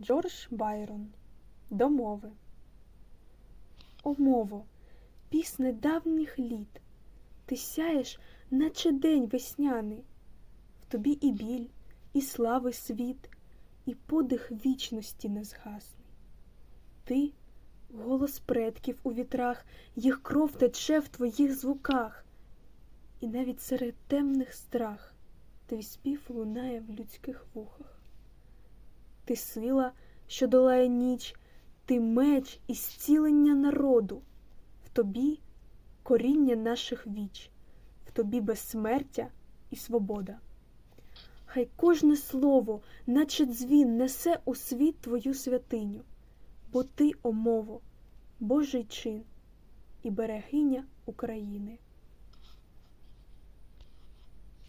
Джордж Байрон. До мови О мово, пісне давніх літ, Ти сяєш, наче день весняний, В тобі і біль, і слави світ, І подих вічності незгасний. Ти голос предків у вітрах, Їх кров тече в твоїх звуках, І навіть серед темних страх Твій спів лунає в людських вухах. Ти сила, що долає ніч, ти меч і зцілення народу, в тобі коріння наших віч, в тобі безсмертя і свобода. Хай кожне слово, наче дзвін, несе у світ твою святиню, бо ти, о мово, Божий чин і берегиня України.